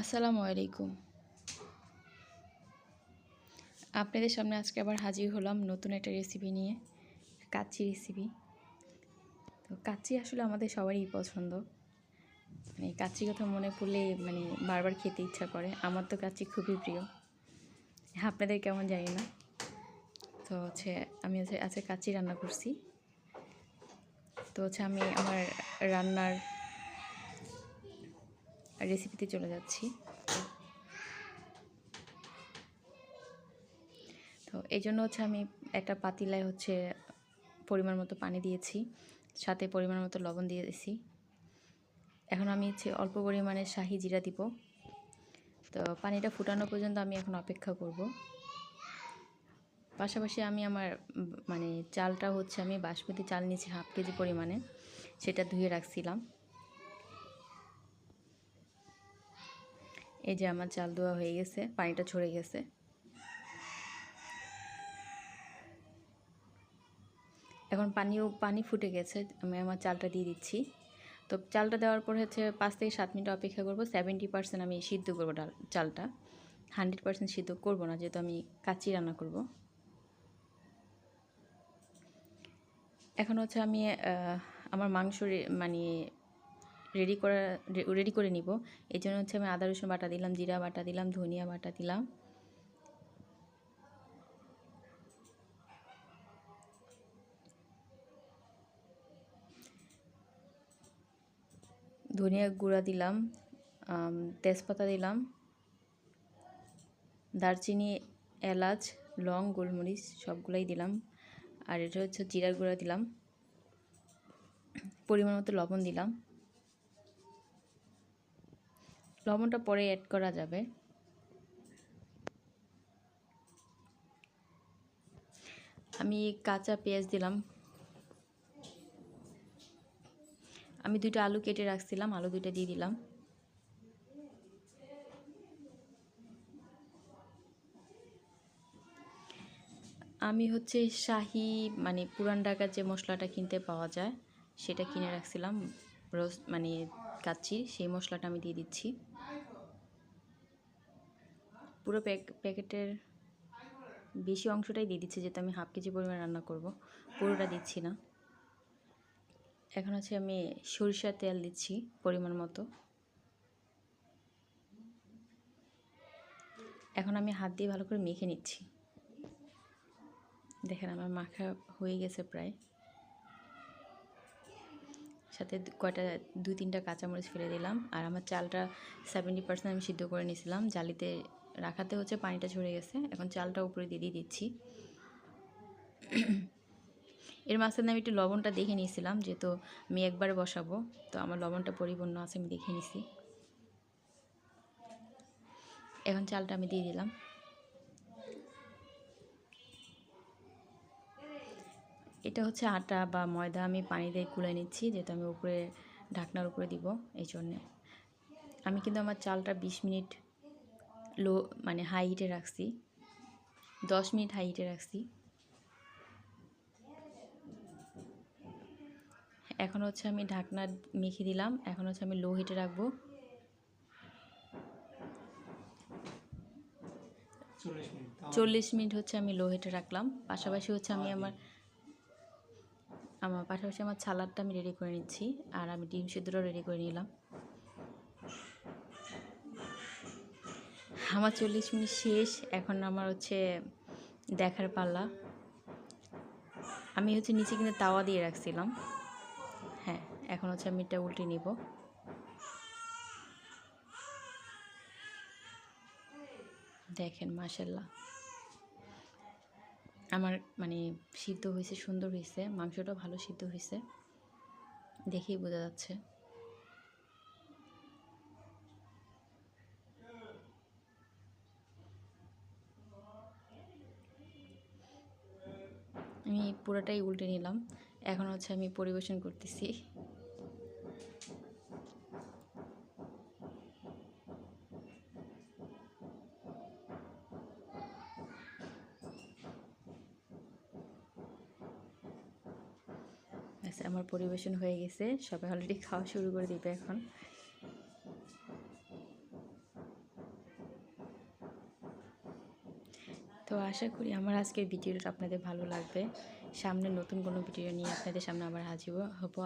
আসসালামু আলাইকুম। আপনাদের সামনে আজকে আবার হাজির হলাম নতুন একটা রেসিপি নিয়ে, কাচ্চি রেসিপি তো কাচ্চি আসলে আমাদের সবারই পছন্দ। মানে কাচ্চি কথা মনে পড়লে মানে বারবার খেতে ইচ্ছা করে। আমার তো কাচ্চি খুবই প্রিয়। আপনাদের কেমন জানি না। তো হচ্ছে আমি আজকে কাচ্চি রান্না করছি। তো হচ্ছে আমি আমার রান্নার রেসিপিতে চলে যাচ্ছি। তো এই জন্য হচ্ছে আমি একটা পাতিলায় হচ্ছে পরিমাণ মতো পানি দিয়েছি, সাথে পরিমাণ মতো লবণ দিয়ে দিয়েছি। এখন আমি হচ্ছে অল্প পরিমাণে শাহি জিরা দিব। তো পানিটা ফুটানো পর্যন্ত আমি এখন অপেক্ষা করব। পাশাপাশি আমি আমার মানে চালটা হচ্ছে আমি বাসমতি চাল নিয়েছি হাফ কেজি পরিমাণে, সেটা ধুয়ে রাখছিলাম। এই যে আমার চাল ধোয়া হয়ে গেছে, পানিটা ছড়ে গেছে। এখন পানিও, পানি ফুটে গেছে, আমি আমার চালটা দিয়ে দিচ্ছি। তো চালটা দেওয়ার পর হচ্ছে পাঁচ থেকে সাত মিনিট অপেক্ষা করব সেভেন্টি পার্সেন্ট আমি সিদ্ধ করব ডাল, চালটা। হান্ড্রেড পার্সেন্ট সিদ্ধ করব না, যেহেতু আমি কাচি রান্না করব। এখন হচ্ছে আমি আমার মাংস মানে রেডি করা রেডি করে নিব। এই জন্য হচ্ছে আমি আদা, রসুন বাটা দিলাম, জিরা বাটা দিলাম, ধনিয়া বাটা দিলাম। ধনিয়া গুঁড়া দিলাম তেজপাতা দিলাম, দারচিনি, এলাচ, লং, গোলমরিচ সবগুলাই দিলাম। আর এটা হচ্ছে জিরা গুঁড়া দিলাম। পরিমাণ মতো লবণ দিলাম। লবণটা পরে অ্যাড করা যাবে। আমি কাঁচা পেঁয়াজ দিলাম। আমি দুইটা আলু কেটে রাখছিলাম, আলু দুইটা দিয়ে দিলাম। আমি হচ্ছে শাহি মানে পুরান ঢাকার যে মশলাটা কিনতে পাওয়া যায়, সেটা কিনে রাখছিলাম। রোজ মানে কাচ্ছি সেই মশলাটা আমি দিয়ে দিচ্ছি। পুরো প্যাকেটের বেশি অংশটাই দিয়ে দিচ্ছি, যেহেতু আমি হাফ কেজি পরিমাণ রান্না করব। পুরোটা দিচ্ছি না। এখন হচ্ছে আমি সরিষার তেল দিচ্ছি পরিমাণ মতো। এখন আমি হাত দিয়ে ভালো করে মেখে নিচ্ছি। দেখেন আমার মাখা হয়ে গেছে প্রায়। সাথে কয়টা, দুই তিনটা কাঁচামরিচ ফেলে দিলাম। আর আমার চালটা সেভেন্টি পার্সেন্ট আমি সিদ্ধ করে নিয়েছিলাম। জালিতে রাখাতে হচ্ছে পানিটা ঝরে গেছে। এখন চালটা উপরে দিয়ে দিয়ে দিচ্ছি। এর মাঝখানে আমি একটু লবণটা দেখে নিয়েছিলাম, যেহেতু আমি একবারে বসাবো, তো আমার লবণটা পরিপূর্ণ আছে, আমি দেখে নিছি। এখন চালটা আমি দিয়ে দিলাম। এটা হচ্ছে আটা বা ময়দা আমি পানি দিয়ে গুলে নিচ্ছি যেটা আমি উপরে, ঢাকনার উপরে দিব, এই জন্যে। আমি কিন্তু আমার চালটা বিশ মিনিট লো মানে হাই হিটে রাখছি। দশ মিনিট হাই হিটে রাখছি। এখন হচ্ছে আমি ঢাকনা মেখে দিলাম। এখন হচ্ছে আমি লো হিটে রাখব। চল্লিশ মিনিট হচ্ছে আমি লো হিটে রাখলাম। পাশাপাশি হচ্ছে আমি আমার আমার পাশাপাশি আমার সালাদটা আমি রেডি করে নিচ্ছি। আর আমি ডিম সিদ্ধটাও রেডি করে নিলাম। আমার চল্লিশ মিনিট শেষ, এখন আমার হচ্ছে দেখার পাল্লা। আমি হচ্ছে নিচে কিন্তু তাওয়া দিয়ে রাখছিলাম। হ্যাঁ এখন হচ্ছে আমি এটা উল্টে নিব। দেখেন মাসাল্লাহ আমার মানে সিদ্ধ হয়েছে, সুন্দর হয়েছে মাংসটা ভালো সিদ্ধ হয়েছে। দেখেই বোঝা যাচ্ছে। পুরোটাই উল্টে নিলাম। এখন হচ্ছে আমি পরিবেশন করতেছি। আচ্ছা আমার পরিবেশন হয়ে গেছে। সবাই অলরেডি খাওয়া শুরু করে দিবে এখন। তো আশা করি আমার আজকের ভিডিওটা আপনাদের ভালো লাগবে। সামনে নতুন কোনো ভিডিও নিয়ে আপনাদের সামনে আবার হাজির হব।